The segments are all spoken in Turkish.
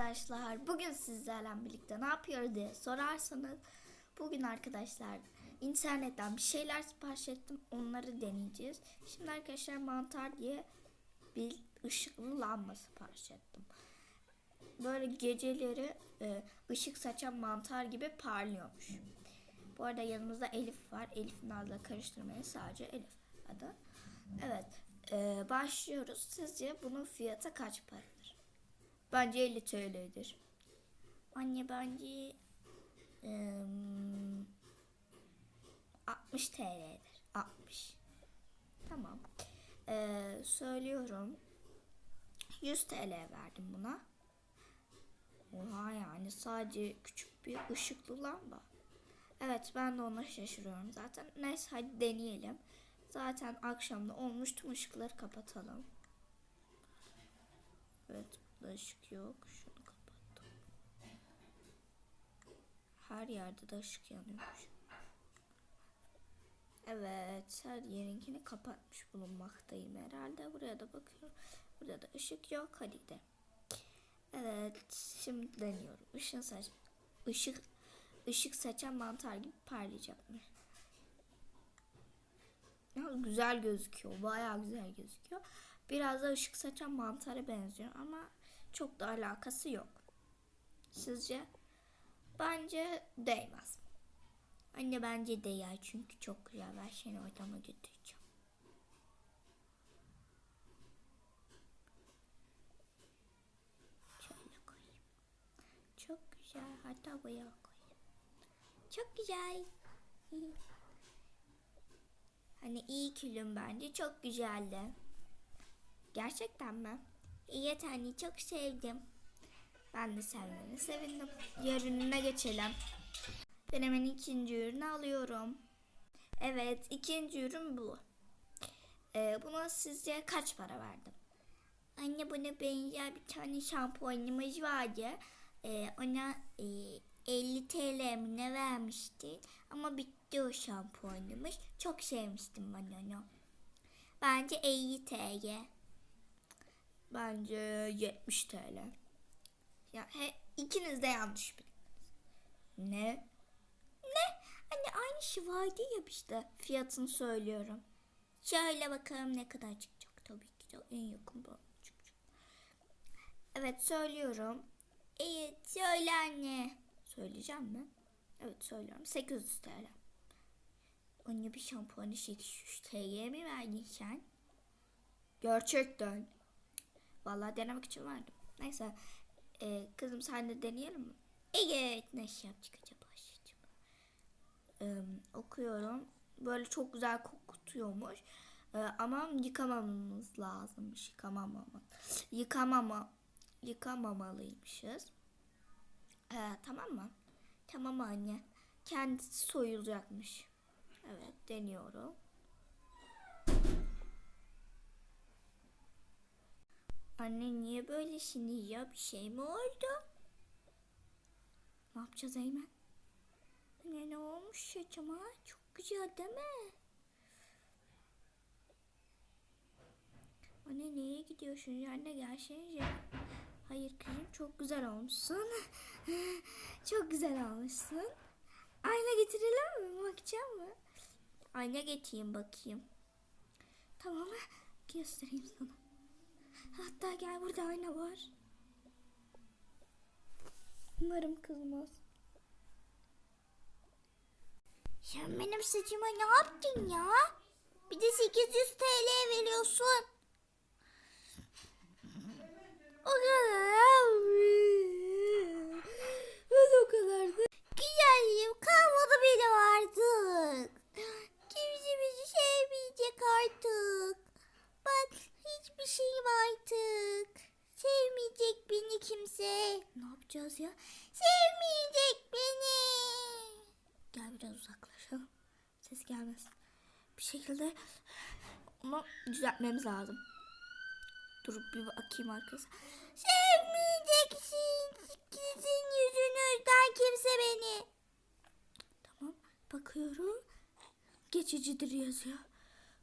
arkadaşlar. Bugün sizlerle birlikte ne yapıyoruz diye sorarsanız bugün arkadaşlar internetten bir şeyler sipariş ettim. Onları deneyeceğiz. Şimdi arkadaşlar mantar diye bir ışıklı lamba sipariş ettim. Böyle geceleri e, ışık saçan mantar gibi parlıyormuş. Bu arada yanımızda Elif var. Elif'in adla karıştırmayın. Sadece Elif adı. Evet. e, başlıyoruz. Sizce bunun fiyatı kaç paradır? Bence 50 TL'dir. Anne bence ım, 60 TL'dir. 60. Tamam. Ee, söylüyorum. 100 TL verdim buna. Oha yani sadece küçük bir ışıklı lamba. Evet ben de ona şaşırıyorum zaten. Neyse hadi deneyelim. Zaten akşamda olmuş tüm ışıkları kapatalım. Evet burada ışık yok. Şunu kapattım. Her yerde de ışık yanıyormuş. Evet her yerinkini kapatmış bulunmaktayım herhalde. Buraya da bakıyorum. Burada da ışık yok. Hadi gidelim. Evet şimdi deniyorum. Işın saç ışık ışık saçan mantar gibi parlayacakmış. Ya, güzel gözüküyor. Bayağı güzel gözüküyor. Biraz da ışık saçan mantara benziyor ama çok da alakası yok. Sizce? Bence değmez. Anne bence değer çünkü çok güzel. Ben seni odama götüreceğim. Şöyle koyayım. Çok güzel. Hatta buraya koyayım. Çok güzel. Hani iyi külüm bence çok güzeldi. Gerçekten mi? İyi anne çok sevdim. Ben de sevmeni sevindim. Ürüne geçelim. Ben hemen ikinci ürünü alıyorum. Evet ikinci ürün bu. Ee, buna sizce kaç para verdim? Anne buna benzer bir tane şampuanımız vardı. Ee, ona e, 50 TL mi ne vermiştin? Ama bitti o şampuanımız. Çok sevmiştim ben onu. Bence 50 TL. Bence 70 TL. Ya he, ikiniz de yanlış bildiniz. Ne? Ne? Hani aynı şey vardı ya işte. Fiyatını söylüyorum. Şöyle bakalım ne kadar çıkacak. Tabii ki de en yakın bu çıkacak. Evet söylüyorum. Evet söyle anne. Söyleyeceğim mi? Evet söylüyorum. 800 TL. Anne bir şampuanı 800 TL mi verdin sen? Gerçekten. Vallahi denemek için verdim. Neyse. Ee, kızım sen de deneyelim mi? Evet. Şey yapacak acaba? Ee, okuyorum. Böyle çok güzel kokutuyormuş. Ee, ama yıkamamamız lazımmış. Yıkamamama. Yıkamama. Yıkamamalıymışız. Ee, tamam mı? Tamam anne. Kendisi soyulacakmış. Evet deniyorum. Anne niye böyle şimdi ya bir şey mi oldu? Ne yapacağız Eymen? Anne ne olmuş acaba? Çok güzel değil mi? Anne nereye gidiyorsun? Anne gelsene. Hayır kızım çok güzel olmuşsun. çok güzel olmuşsun. Ayna getirelim mi? Bakacağım mı? Ayna getireyim bakayım. Tamam göstereyim sana. Hatta gel burada ayna var. Umarım kızmaz. Sen benim saçıma ne yaptın ya? Bir de 800 TL veriyorsun. O kadar. Ben o kadar da. Güzelim kalmadı benim artık. Kimse bizi sevmeyecek artık. Ben hiçbir şeyim artık. Sevmeyecek beni kimse. Ne ya? Sevmeyecek beni. Gel biraz uzaklaşalım. Ses gelmesin. Bir şekilde onu düzeltmemiz lazım. Durup bir bakayım arkadaşlar. Sevmeyeceksin. Sizin yüzünüzden kimse beni. Tamam bakıyorum. Geçicidir yazıyor.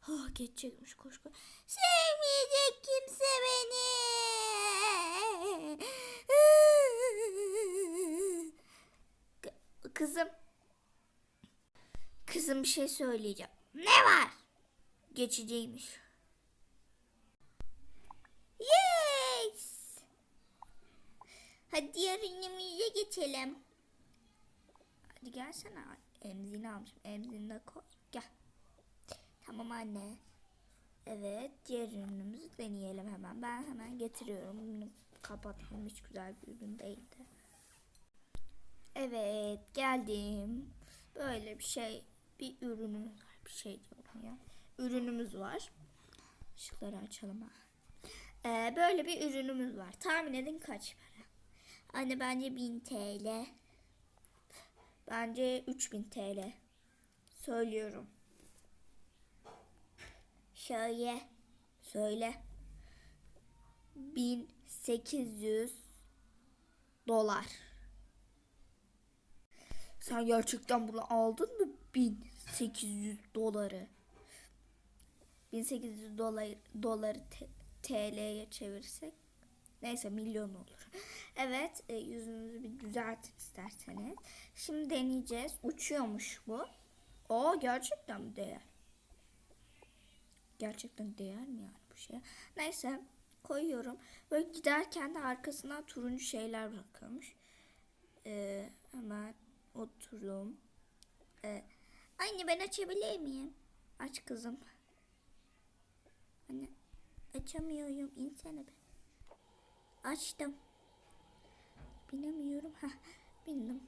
Oh geçecekmiş koş koş. Sevmeyecek kimse beni. Kızım. Kızım bir şey söyleyeceğim. Ne var? Geçiciymiş. Yes! Hadi diğer ünlümüze geçelim. Hadi gelsene. Emzini almışım. Emzini de koy. Gel. Tamam anne. Evet. Diğer ürünümüzü deneyelim hemen. Ben hemen getiriyorum. Bunu kapatalım. Hiç güzel bir ürün değildi. Evet. Geldim. Böyle bir şey. Bir ürünümüz var. Bir şey diyorum ya. Ürünümüz var. Işıkları açalım ha. Ee, böyle bir ürünümüz var. Tahmin edin kaç para? Anne bence 1000 TL. Bence 3000 TL. Söylüyorum. Şöyle. Söyle. 1800 dolar. Sen gerçekten bunu aldın mı? 1800 doları. 1800 dolar, doları TL'ye çevirsek neyse milyon olur. Evet e, yüzünüzü bir düzeltin isterseniz. Şimdi deneyeceğiz. Uçuyormuş bu. O gerçekten değer? Gerçekten değer mi yani bu şey? Neyse koyuyorum. Böyle giderken de arkasından turuncu şeyler bırakıyormuş. Ee, hemen oturum. Ee, anne ben açabilir miyim? Aç kızım. Anne açamıyorum. İnsene be. Açtım. Binemiyorum. Heh, bindim.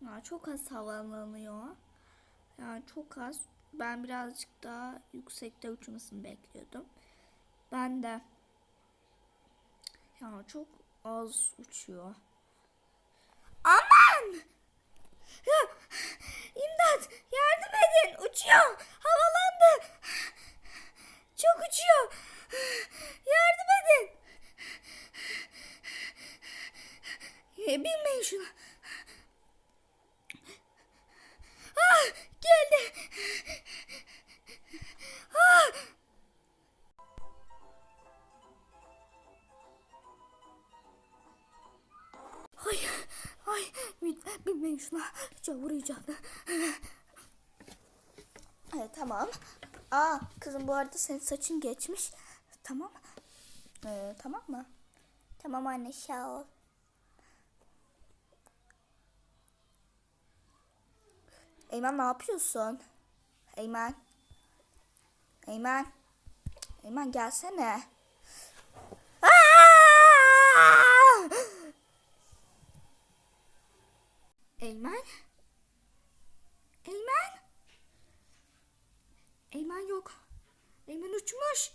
Ya çok az havalanıyor. Yani çok az. Ben birazcık daha yüksekte uçmasını bekliyordum. Ben de ya çok az uçuyor. Aman! Ya, İmdat! Yardım edin! Uçuyor! Havalandı! Çok uçuyor! Yardım edin! E, binmeyin şuna. Ah! Geldi! Ah! Ay, ay, bin- binmeyin şuna. Çavur icadı. Evet, tamam. Aa, kızım bu arada senin saçın geçmiş. Tamam. Ee, tamam mı? Tamam anne, sağ ol. Eymen ne yapıyorsun? Eymen. Eymen. Eymen gelsene. Aa! Eymen? Eymen yok. Eymen uçmuş.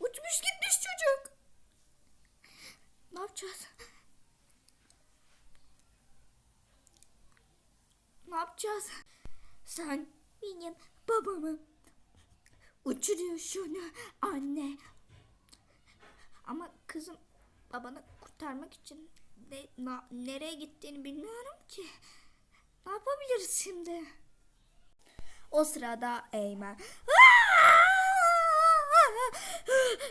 Uçmuş gitmiş çocuk. Ne yapacağız? Ne yapacağız? Sen benim babamı uçuruyorsun anne. Ama kızım babanı kurtarmak için ne, na- nereye gittiğini bilmiyorum ki. Ne yapabiliriz şimdi? O sırada Eymen.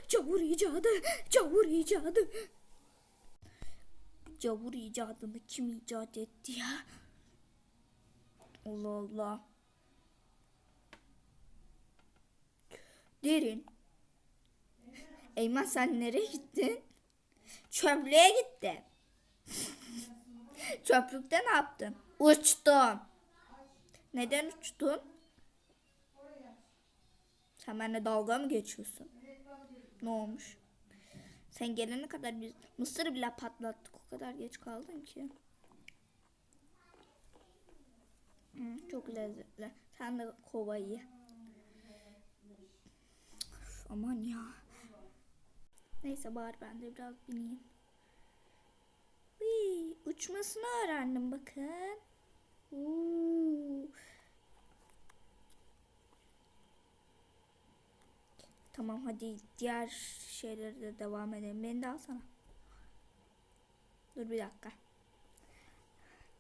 Cavur icadı, cavur icadı. Cavur icadını kim icat etti ya? Allah Allah. Derin. Eymen sen nereye gittin? Çöplüğe gitti. Çöplükte ne yaptın? Uçtum. Neden uçtun? Sen benimle dalga mı geçiyorsun? Ne olmuş? Sen gelene kadar biz mısır bile patlattık. O kadar geç kaldın ki. Çok lezzetli. Sen de kovayı. Üf, aman ya. Neyse bari ben de biraz bineyim. Uy, uçmasını öğrendim bakın. Uuu. Tamam hadi diğer şeylere de devam edelim. Beni de alsana. Dur bir dakika.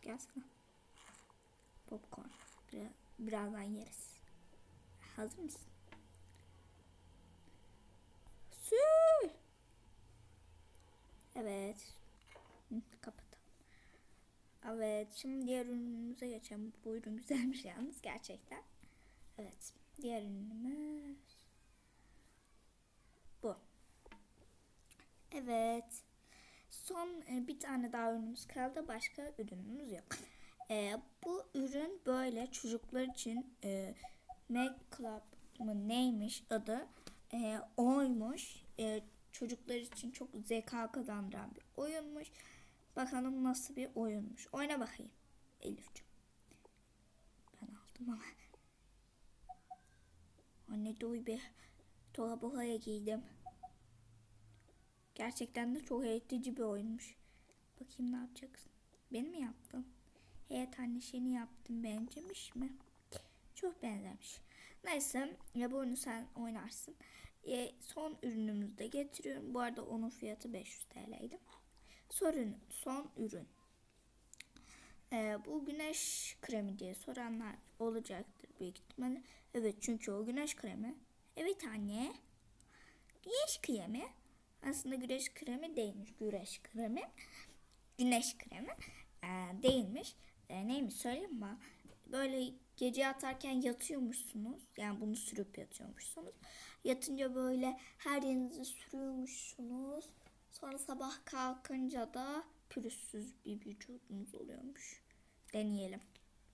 Gelsene. Popcorn. Biraz, birazdan yeriz. Hazır mısın? Su. Evet. Hı. Evet şimdi diğer ürünümüze geçelim. Bu ürün güzelmiş yalnız gerçekten. Evet diğer ürünümüz bu. Evet. Son e, bir tane daha ürünümüz kaldı. Başka ürünümüz yok. E, bu ürün böyle çocuklar için e, Make Club mı neymiş adı e, oymuş. E, çocuklar için çok zeka kazandıran bir oyunmuş. Bakalım nasıl bir oyunmuş. Oyna bakayım Elif'ciğim. Ben aldım ama. Anne duy bir dolabı giydim. Gerçekten de çok eğitici bir oyunmuş. Bakayım ne yapacaksın? Beni mi yaptın? Evet anne seni yaptım. Benzemiş mi? Çok benzemiş. Neyse ya bu oyunu sen oynarsın. E, son ürünümüzü de getiriyorum. Bu arada onun fiyatı 500 TL'ydi. Sorun, son ürün. E, bu güneş kremi diye soranlar olacaktır büyük ihtimalle. Evet çünkü o güneş kremi. Evet anne. Güneş kremi. Aslında güneş kremi değilmiş. Güneş kremi. Güneş kremi e, değilmiş. E, neymiş söyleyeyim mi? Böyle gece yatarken yatıyormuşsunuz. Yani bunu sürüp yatıyormuşsunuz. Yatınca böyle her yerinizi sürüyormuşsunuz. Sonra sabah kalkınca da pürüzsüz bir vücudunuz oluyormuş. Deneyelim.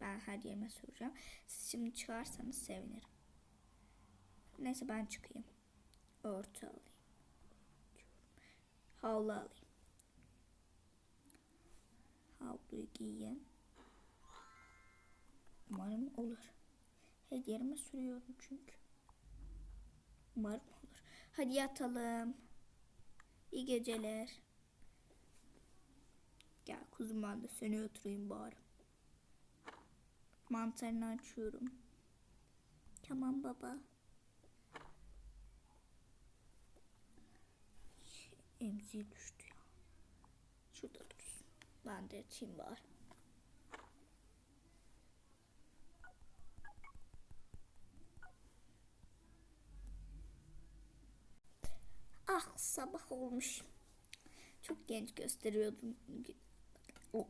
Ben her yerime süreceğim. Siz şimdi çıkarsanız sevinirim. Neyse ben çıkayım. Örtü alayım. Havlu alayım. Havluyu giyeyim. Umarım olur. Her yerime sürüyorum çünkü. Umarım olur. Hadi yatalım. İyi geceler. Gel kuzum ben de seni oturayım bari. Mantarını açıyorum. Tamam baba. Emziği düştü ya. Şurada dursun. Ben de yatayım bari. Ah sabah olmuş. Çok genç gösteriyordum. O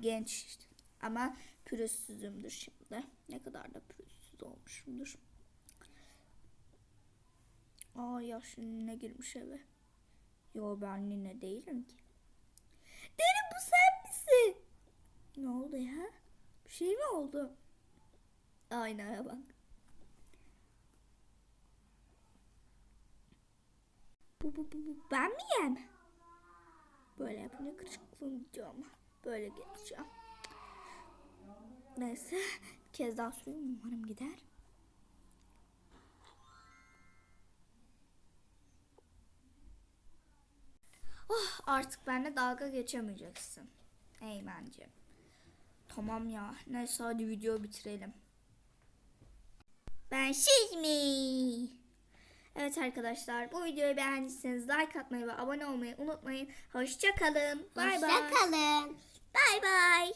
genç işte. Ama pürüzsüzümdür şimdi. Ne kadar da pürüzsüz olmuşumdur. Aa yaş nine girmiş eve. Yo ben nine değilim ki. Derin bu sen misin? Ne oldu ya? Bir şey mi oldu? Aynaya bak. Bu, bu, bu, bu ben miyim? Böyle yapınca kırışıklığım gidiyor ama. Böyle geçeceğim. Neyse. Bir kez daha süreyim. Umarım gider. Artık benimle dalga geçemeyeceksin. Eymen'ciğim. Tamam ya. Neyse hadi video bitirelim. Ben Şizmi. Evet arkadaşlar bu videoyu beğendiyseniz like atmayı ve abone olmayı unutmayın. Hoşça kalın. Bay bay. Hoşça kalın. Bay bay.